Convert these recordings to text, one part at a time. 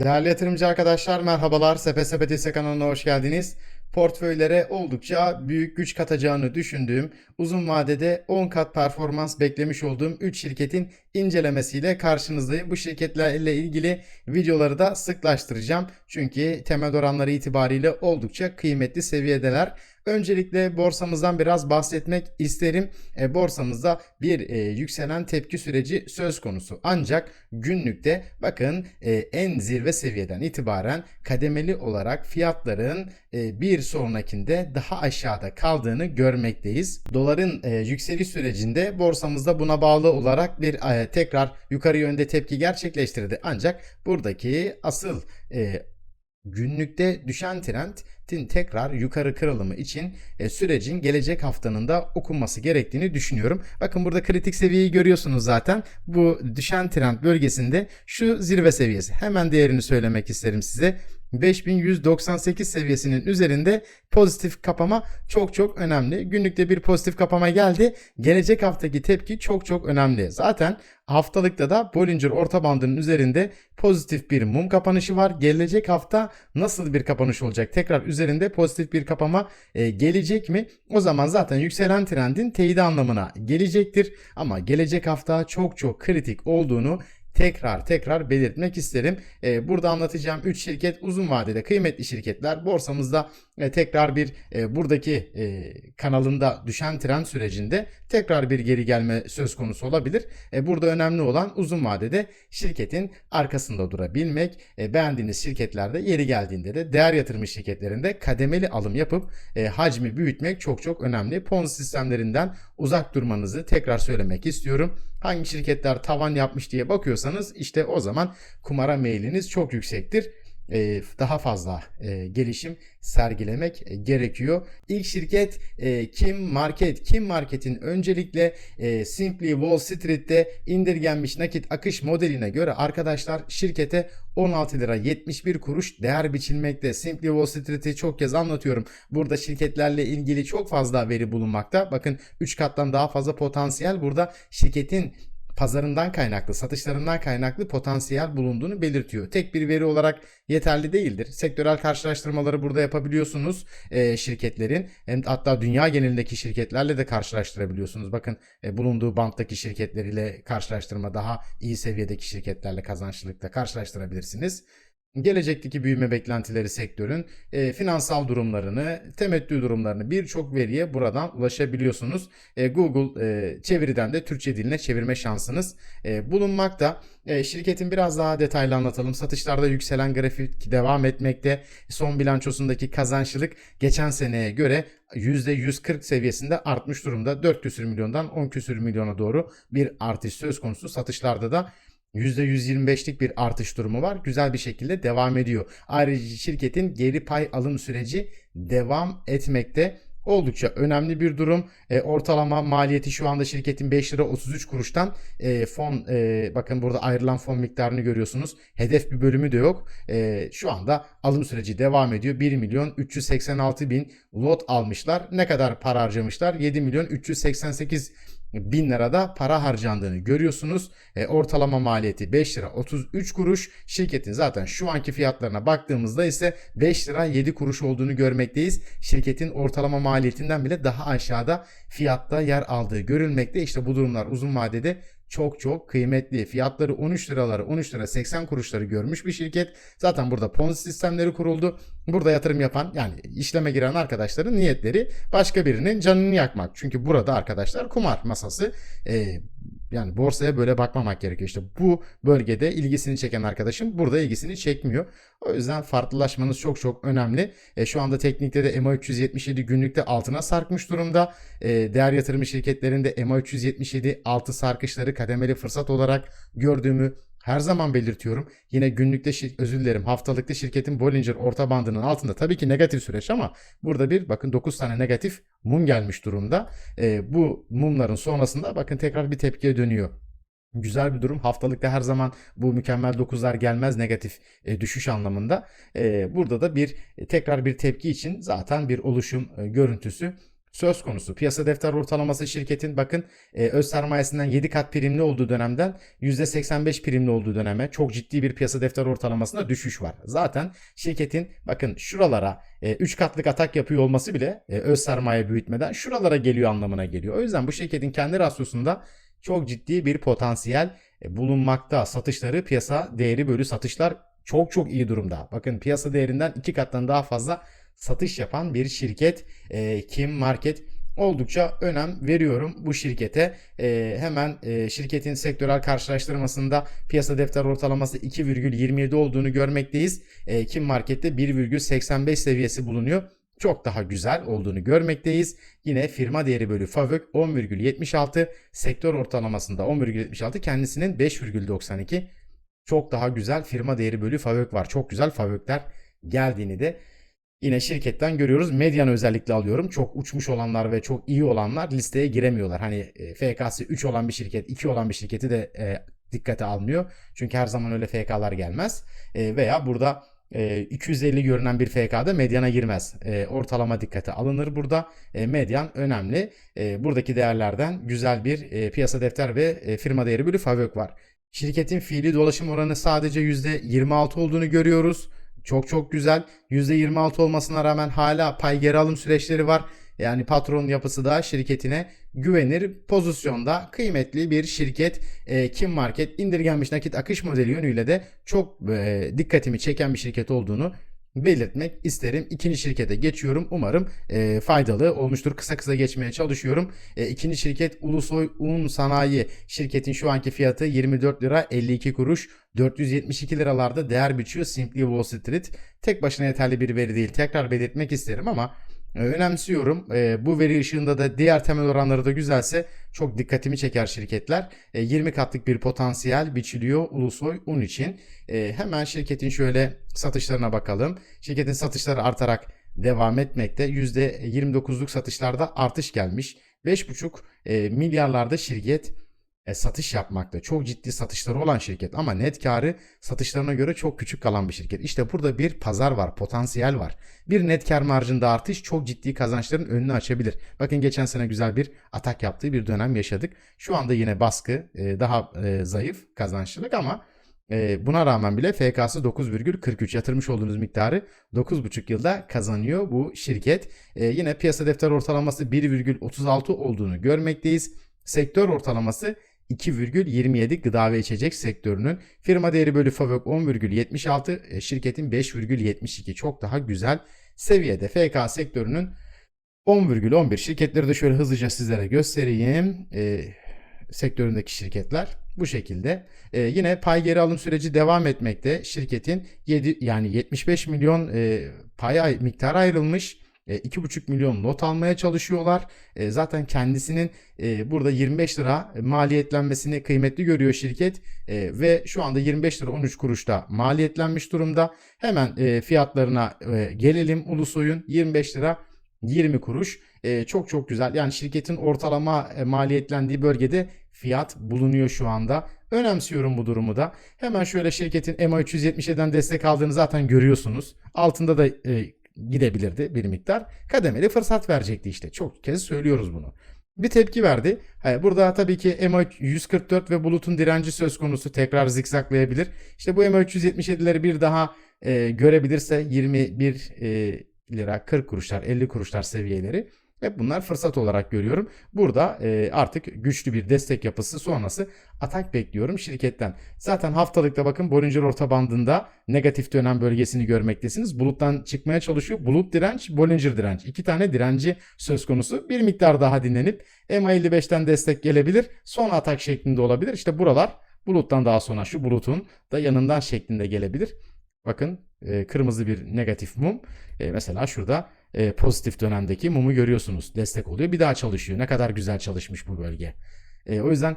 Değerli yatırımcı arkadaşlar merhabalar. Sepe Sepetisi kanalına hoş geldiniz. Portföylere oldukça büyük güç katacağını düşündüğüm, uzun vadede 10 kat performans beklemiş olduğum 3 şirketin incelemesiyle karşınızdayım. Bu şirketlerle ilgili videoları da sıklaştıracağım. Çünkü temel oranları itibariyle oldukça kıymetli seviyedeler. Öncelikle borsamızdan biraz bahsetmek isterim. E, borsamızda bir e, yükselen tepki süreci söz konusu. Ancak günlükte bakın e, en zirve seviyeden itibaren kademeli olarak fiyatların e, bir sonrakinde daha aşağıda kaldığını görmekteyiz. Doların e, yükseliş sürecinde borsamızda buna bağlı olarak bir e, tekrar yukarı yönde tepki gerçekleştirdi. Ancak buradaki asıl e, günlükte düşen trendin tekrar yukarı kırılımı için e, sürecin gelecek haftanın da okunması gerektiğini düşünüyorum. Bakın burada kritik seviyeyi görüyorsunuz zaten. Bu düşen trend bölgesinde şu zirve seviyesi. Hemen değerini söylemek isterim size. 5198 seviyesinin üzerinde pozitif kapama çok çok önemli. Günlükte bir pozitif kapama geldi. Gelecek haftaki tepki çok çok önemli. Zaten haftalıkta da Bollinger orta bandının üzerinde pozitif bir mum kapanışı var. Gelecek hafta nasıl bir kapanış olacak? Tekrar üzerinde pozitif bir kapama e, gelecek mi? O zaman zaten yükselen trendin teyidi anlamına gelecektir. Ama gelecek hafta çok çok kritik olduğunu tekrar tekrar belirtmek isterim. Ee, burada anlatacağım 3 şirket uzun vadede kıymetli şirketler. Borsamızda e, tekrar bir e, buradaki e, kanalında düşen trend sürecinde tekrar bir geri gelme söz konusu olabilir. E, burada önemli olan uzun vadede şirketin arkasında durabilmek. E, beğendiğiniz şirketlerde yeri geldiğinde de değer yatırım şirketlerinde kademeli alım yapıp e, hacmi büyütmek çok çok önemli. Ponzi sistemlerinden uzak durmanızı tekrar söylemek istiyorum. Hangi şirketler tavan yapmış diye bakıyorsanız işte o zaman kumara meyliniz çok yüksektir daha fazla e, gelişim sergilemek e, gerekiyor. İlk şirket e, Kim Market. Kim Market'in öncelikle e, Simply Wall Street'te indirgenmiş nakit akış modeline göre arkadaşlar şirkete 16 lira 71 kuruş değer biçilmekte. Simply Wall Street'i çok kez anlatıyorum. Burada şirketlerle ilgili çok fazla veri bulunmakta. Bakın 3 kattan daha fazla potansiyel burada şirketin pazarından kaynaklı, satışlarından kaynaklı potansiyel bulunduğunu belirtiyor. Tek bir veri olarak yeterli değildir. Sektörel karşılaştırmaları burada yapabiliyorsunuz e, şirketlerin. Hem hatta dünya genelindeki şirketlerle de karşılaştırabiliyorsunuz. Bakın e, bulunduğu banttaki şirketleriyle karşılaştırma daha iyi seviyedeki şirketlerle kazançlılıkta karşılaştırabilirsiniz gelecekteki büyüme beklentileri sektörün e, finansal durumlarını, temettü durumlarını birçok veriye buradan ulaşabiliyorsunuz. E, Google e, çeviriden de Türkçe diline çevirme şansınız e, bulunmakta. E, şirketin biraz daha detaylı anlatalım. Satışlarda yükselen grafik devam etmekte. Son bilançosundaki kazançlılık geçen seneye göre %140 seviyesinde artmış durumda. 4 küsür milyondan 10 küsür milyona doğru bir artış söz konusu. Satışlarda da %125'lik bir artış durumu var. Güzel bir şekilde devam ediyor. Ayrıca şirketin geri pay alım süreci devam etmekte. Oldukça önemli bir durum. E, ortalama maliyeti şu anda şirketin 5 lira 33 kuruştan e, fon e, bakın burada ayrılan fon miktarını görüyorsunuz. Hedef bir bölümü de yok. E, şu anda alım süreci devam ediyor. 1 milyon 386 bin lot almışlar. Ne kadar para harcamışlar? 7 milyon 388 bin lirada para harcandığını görüyorsunuz. E, ortalama maliyeti 5 lira 33 kuruş. Şirketin zaten şu anki fiyatlarına baktığımızda ise 5 lira 7 kuruş olduğunu görmekteyiz. Şirketin ortalama maliyetinden bile daha aşağıda fiyatta yer aldığı görülmekte. İşte bu durumlar uzun vadede çok çok kıymetli. Fiyatları 13 liraları 13 lira 80 kuruşları görmüş bir şirket. Zaten burada Ponzi sistemleri kuruldu. Burada yatırım yapan yani işleme giren arkadaşların niyetleri başka birinin canını yakmak. Çünkü burada arkadaşlar kumar masası. Ee, yani borsaya böyle bakmamak gerekiyor. İşte bu bölgede ilgisini çeken arkadaşım burada ilgisini çekmiyor. O yüzden farklılaşmanız çok çok önemli. E, şu anda teknikte de EMA 377 günlükte altına sarkmış durumda. E, değer yatırımı şirketlerinde EMA 377 altı sarkışları kademeli fırsat olarak gördüğümü her zaman belirtiyorum. Yine günlükte özür dilerim haftalıkta şirketin Bollinger orta bandının altında tabii ki negatif süreç ama burada bir bakın 9 tane negatif mum gelmiş durumda. E, bu mumların sonrasında bakın tekrar bir tepkiye dönüyor. Güzel bir durum. Haftalıkta her zaman bu mükemmel 9'lar gelmez negatif e, düşüş anlamında. E, burada da bir e, tekrar bir tepki için zaten bir oluşum e, görüntüsü söz konusu. Piyasa defter ortalaması şirketin bakın e, öz sermayesinden 7 kat primli olduğu dönemden %85 primli olduğu döneme çok ciddi bir piyasa defter ortalamasında düşüş var. Zaten şirketin bakın şuralara 3 katlık atak yapıyor olması bile e, öz sermaye büyütmeden şuralara geliyor anlamına geliyor. O yüzden bu şirketin kendi rasyosunda çok ciddi bir potansiyel e, bulunmakta. Satışları piyasa değeri bölü satışlar çok çok iyi durumda. Bakın piyasa değerinden iki kattan daha fazla satış yapan bir şirket e, Kim Market oldukça önem veriyorum bu şirkete. E, hemen e, şirketin sektörel karşılaştırmasında piyasa defter ortalaması 2,27 olduğunu görmekteyiz. E, Kim Market'te 1,85 seviyesi bulunuyor. Çok daha güzel olduğunu görmekteyiz. Yine firma değeri bölü FAVÖK 10,76, sektör ortalamasında 10,76, kendisinin 5,92. Çok daha güzel firma değeri bölü FAVÖK var. Çok güzel FAVÖK'ler geldiğini de yine şirketten görüyoruz. Medyanı özellikle alıyorum. Çok uçmuş olanlar ve çok iyi olanlar listeye giremiyorlar. Hani e, FK'sı 3 olan bir şirket, 2 olan bir şirketi de e, dikkate almıyor. Çünkü her zaman öyle FK'lar gelmez. E, veya burada e, 250 görünen bir FK'da medyana girmez. E, ortalama dikkate alınır burada. E, medyan önemli. E, buradaki değerlerden güzel bir e, piyasa defter ve e, firma değeri bölü FAVÖK var. Şirketin fiili dolaşım oranı sadece %26 olduğunu görüyoruz. Çok çok güzel. %26 olmasına rağmen hala pay geri alım süreçleri var. Yani patron yapısı da şirketine güvenir pozisyonda kıymetli bir şirket e, Kim Market indirgenmiş nakit akış modeli yönüyle de çok e, dikkatimi çeken bir şirket olduğunu belirtmek isterim. İkinci şirkete geçiyorum. Umarım e, faydalı olmuştur. Kısa kısa geçmeye çalışıyorum. E, ikinci şirket Ulusoy Un Sanayi. Şirketin şu anki fiyatı 24 lira 52 kuruş. 472 liralarda değer biçiyor Simply Wall Street. Tek başına yeterli bir veri değil. Tekrar belirtmek isterim ama önemsiyorum. E, bu veri ışığında da diğer temel oranları da güzelse çok dikkatimi çeker şirketler. E, 20 katlık bir potansiyel biçiliyor Ulusoy Un için. E, hemen şirketin şöyle satışlarına bakalım. Şirketin satışları artarak devam etmekte. %29'luk satışlarda artış gelmiş. 5,5 e, milyarlarda şirket e, satış yapmakta. Çok ciddi satışları olan şirket ama net karı satışlarına göre çok küçük kalan bir şirket. İşte burada bir pazar var, potansiyel var. Bir net kar marjında artış çok ciddi kazançların önünü açabilir. Bakın geçen sene güzel bir atak yaptığı bir dönem yaşadık. Şu anda yine baskı e, daha e, zayıf kazançlılık ama e, buna rağmen bile FK'sı 9,43 yatırmış olduğunuz miktarı 9,5 yılda kazanıyor bu şirket. E, yine piyasa defter ortalaması 1,36 olduğunu görmekteyiz. Sektör ortalaması 2,27 gıda ve içecek sektörünün firma değeri bölü FAVÖK 10,76 e, şirketin 5,72 çok daha güzel seviyede FK sektörünün 10,11 şirketleri de şöyle hızlıca sizlere göstereyim. E, sektöründeki şirketler bu şekilde. E, yine pay geri alım süreci devam etmekte. Şirketin 7 yani 75 milyon e, pay miktarı ayrılmış. 2,5 milyon not almaya çalışıyorlar. E, zaten kendisinin e, burada 25 lira maliyetlenmesini kıymetli görüyor şirket e, ve şu anda 25 lira 13 kuruşta maliyetlenmiş durumda. Hemen fiyatlarına gelelim. Ulusoy'un 25 lira 20 kuruş. çok çok güzel. Yani şirketin ortalama maliyetlendiği bölgede fiyat bulunuyor şu anda. Önemsiyorum bu durumu da. Hemen şöyle şirketin MA 370'den destek aldığını zaten görüyorsunuz. Altında da gidebilirdi bir miktar. Kademeli fırsat verecekti işte. Çok kez söylüyoruz bunu. Bir tepki verdi. Burada tabii ki MA 144 ve bulutun direnci söz konusu tekrar zikzaklayabilir. İşte bu MA 377'leri bir daha e, görebilirse 21 e, lira 40 kuruşlar 50 kuruşlar seviyeleri hep bunlar fırsat olarak görüyorum. Burada e, artık güçlü bir destek yapısı sonrası atak bekliyorum şirketten. Zaten haftalıkta bakın Bollinger orta bandında negatif dönem bölgesini görmektesiniz. Buluttan çıkmaya çalışıyor. Bulut direnç, Bollinger direnç. İki tane direnci söz konusu. Bir miktar daha dinlenip MA55'ten destek gelebilir. Son atak şeklinde olabilir. İşte buralar buluttan daha sonra şu bulutun da yanından şeklinde gelebilir. Bakın e, kırmızı bir negatif mum. E, mesela şurada e, pozitif dönemdeki mumu görüyorsunuz. Destek oluyor. Bir daha çalışıyor. Ne kadar güzel çalışmış bu bölge. E, o yüzden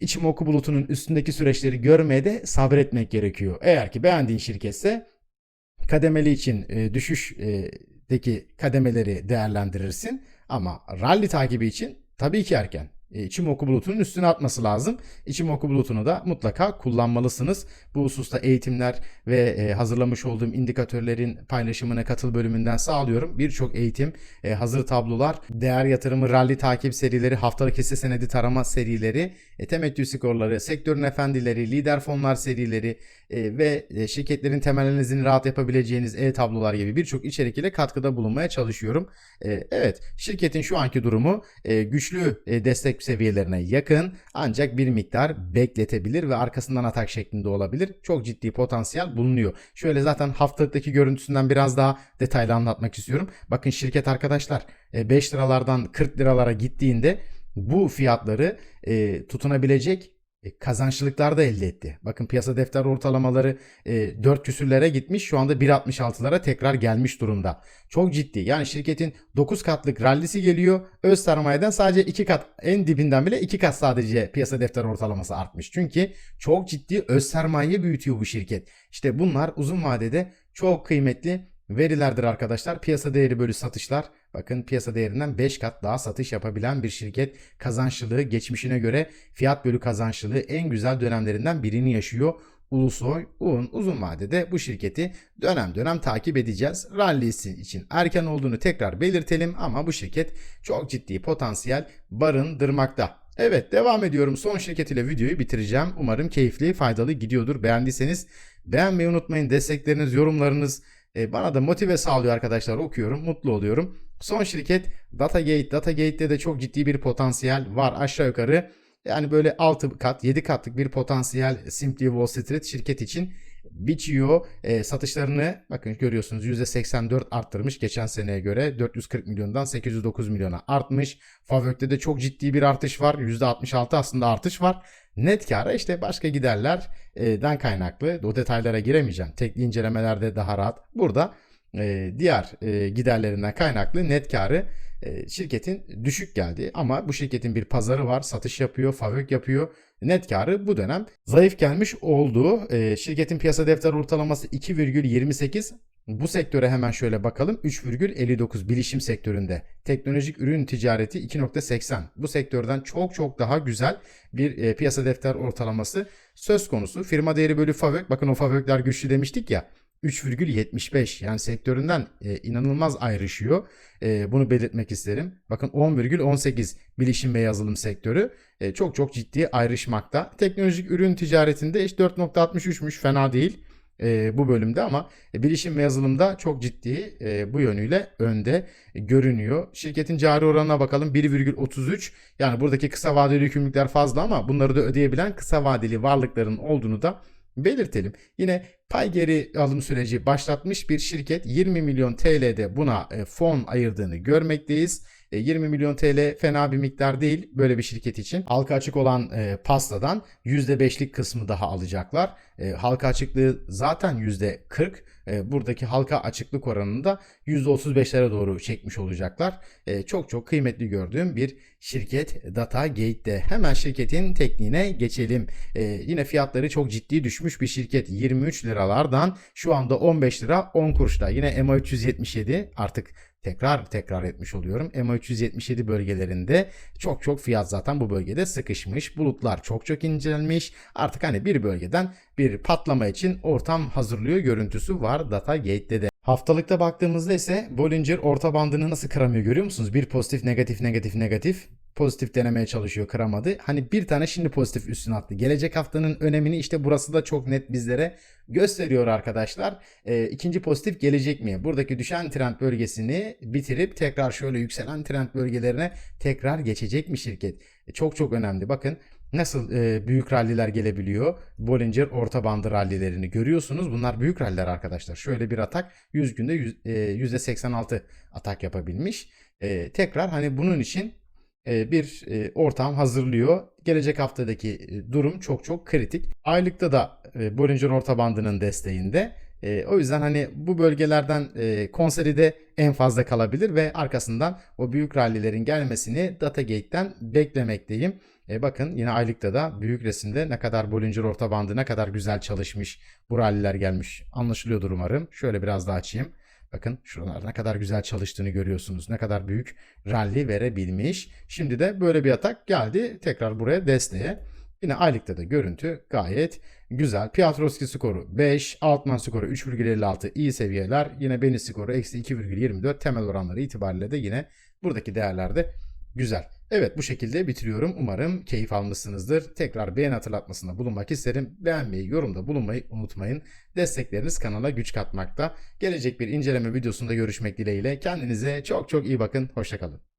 içim oku bulutunun üstündeki süreçleri görmeye de sabretmek gerekiyor. Eğer ki beğendiğin şirketse kademeli için e, düşüşteki kademeleri değerlendirirsin. Ama rally takibi için tabii ki erken. E, Ichimoku bulutunun üstüne atması lazım. Ichimoku bulutunu da mutlaka kullanmalısınız. Bu hususta eğitimler ve e, hazırlamış olduğum indikatörlerin paylaşımını katıl bölümünden sağlıyorum. Birçok eğitim, e, hazır tablolar, değer yatırımı, rally takip serileri, haftalık hisse senedi tarama serileri, e, temettü skorları, sektörün efendileri, lider fonlar serileri e, ve e, şirketlerin temel analizini rahat yapabileceğiniz e-tablolar gibi birçok içerik ile katkıda bulunmaya çalışıyorum. E, evet, şirketin şu anki durumu e, güçlü e, destek seviyelerine yakın ancak bir miktar bekletebilir ve arkasından atak şeklinde olabilir. Çok ciddi potansiyel bulunuyor. Şöyle zaten haftalıktaki görüntüsünden biraz daha detaylı anlatmak istiyorum. Bakın şirket arkadaşlar e, 5 liralardan 40 liralara gittiğinde bu fiyatları e, tutunabilecek e, kazançlılıklar da elde etti. Bakın piyasa defter ortalamaları e, 4 küsürlere gitmiş. Şu anda 1.66'lara tekrar gelmiş durumda. Çok ciddi. Yani şirketin 9 katlık rallisi geliyor. Öz sermayeden sadece 2 kat en dibinden bile 2 kat sadece piyasa defter ortalaması artmış. Çünkü çok ciddi öz sermaye büyütüyor bu şirket. İşte bunlar uzun vadede çok kıymetli verilerdir arkadaşlar. Piyasa değeri bölü satışlar. Bakın piyasa değerinden 5 kat daha satış yapabilen bir şirket. Kazançlılığı geçmişine göre fiyat bölü kazançlılığı en güzel dönemlerinden birini yaşıyor. Ulusoy Un uzun vadede bu şirketi dönem dönem takip edeceğiz. Rallisi için erken olduğunu tekrar belirtelim ama bu şirket çok ciddi potansiyel barındırmakta. Evet devam ediyorum. Son şirket ile videoyu bitireceğim. Umarım keyifli, faydalı gidiyordur. Beğendiyseniz beğenmeyi unutmayın. Destekleriniz, yorumlarınız e, bana da motive sağlıyor arkadaşlar. Okuyorum, mutlu oluyorum. Son şirket Datagate. Datagate'de de çok ciddi bir potansiyel var. Aşağı yukarı yani böyle 6 kat, 7 katlık bir potansiyel Simply Wall Street şirket için biçiyor. E, satışlarını bakın görüyorsunuz %84 arttırmış geçen seneye göre 440 milyondan 809 milyona artmış. Favök'te de çok ciddi bir artış var. %66 aslında artış var. Net kara işte başka giderlerden kaynaklı. O detaylara giremeyeceğim. Tekli incelemelerde daha rahat. Burada e, diğer e, giderlerinden kaynaklı net karı e, şirketin düşük geldi. Ama bu şirketin bir pazarı var. Satış yapıyor, fabrik yapıyor. Net karı bu dönem zayıf gelmiş olduğu şirketin piyasa defter ortalaması 2,28 bu sektöre hemen şöyle bakalım. 3,59 bilişim sektöründe. Teknolojik ürün ticareti 2,80. Bu sektörden çok çok daha güzel bir e, piyasa defter ortalaması söz konusu. Firma değeri bölü FAVÖK. Bakın o FAVÖK'ler güçlü demiştik ya. 3,75 yani sektöründen e, inanılmaz ayrışıyor. E, bunu belirtmek isterim. Bakın 10,18 bilişim ve yazılım sektörü e, çok çok ciddi ayrışmakta. Teknolojik ürün ticaretinde işte 4,63'müş fena değil e, bu bölümde ama bilişim ve yazılımda çok ciddi e, bu yönüyle önde görünüyor. Şirketin cari oranına bakalım 1,33 yani buradaki kısa vadeli yükümlülükler fazla ama bunları da ödeyebilen kısa vadeli varlıkların olduğunu da belirtelim. Yine pay geri alım süreci başlatmış bir şirket 20 milyon TL'de buna e, fon ayırdığını görmekteyiz. 20 e, milyon TL fena bir miktar değil böyle bir şirket için. Halka açık olan e, pastadan %5'lik kısmı daha alacaklar. E, halka açıklığı zaten %40. E, buradaki halka açıklık oranını da %35'lere doğru çekmiş olacaklar. E, çok çok kıymetli gördüğüm bir şirket DataGate'de. Hemen şirketin tekniğine geçelim. E, yine fiyatları çok ciddi düşmüş bir şirket. 23 liralardan şu anda 15 lira 10 kuruşta. Yine MA 377 artık tekrar tekrar etmiş oluyorum. EMA 377 bölgelerinde çok çok fiyat zaten bu bölgede sıkışmış. Bulutlar çok çok incelmiş. Artık hani bir bölgeden bir patlama için ortam hazırlıyor görüntüsü var Data Gate'de de. Haftalıkta baktığımızda ise Bollinger orta bandını nasıl kıramıyor görüyor musunuz? Bir pozitif negatif negatif negatif pozitif denemeye çalışıyor kıramadı. Hani bir tane şimdi pozitif üstüne attı. Gelecek haftanın önemini işte burası da çok net bizlere gösteriyor arkadaşlar. E, ikinci pozitif gelecek mi? Buradaki düşen trend bölgesini bitirip tekrar şöyle yükselen trend bölgelerine tekrar geçecek mi şirket? E, çok çok önemli. Bakın nasıl e, büyük ralliler gelebiliyor. Bollinger orta bandı rallilerini görüyorsunuz. Bunlar büyük ralliler arkadaşlar. Şöyle bir atak 100 günde yüz, e, %86 atak yapabilmiş. E, tekrar hani bunun için bir e, ortam hazırlıyor. Gelecek haftadaki e, durum çok çok kritik. Aylıkta da Bollinger orta bandının desteğinde. O yüzden hani bu bölgelerden konseri de en fazla kalabilir ve arkasından o büyük rallilerin gelmesini Datagate'den beklemekteyim. E bakın yine aylıkta da büyük resimde ne kadar Bollinger orta bandı ne kadar güzel çalışmış. Bu ralliler gelmiş. Anlaşılıyordur umarım. Şöyle biraz daha açayım. Bakın şuralar ne kadar güzel çalıştığını görüyorsunuz. Ne kadar büyük rally verebilmiş. Şimdi de böyle bir atak geldi. Tekrar buraya desteğe. Yine aylıkta da görüntü gayet güzel. Piotrowski skoru 5, Altman skoru 3,56 iyi seviyeler. Yine Beni skoru eksi 2,24 temel oranları itibariyle de yine buradaki değerlerde güzel. Evet bu şekilde bitiriyorum. Umarım keyif almışsınızdır. Tekrar beğen hatırlatmasında bulunmak isterim. Beğenmeyi, yorumda bulunmayı unutmayın. Destekleriniz kanala güç katmakta. Gelecek bir inceleme videosunda görüşmek dileğiyle. Kendinize çok çok iyi bakın. Hoşçakalın.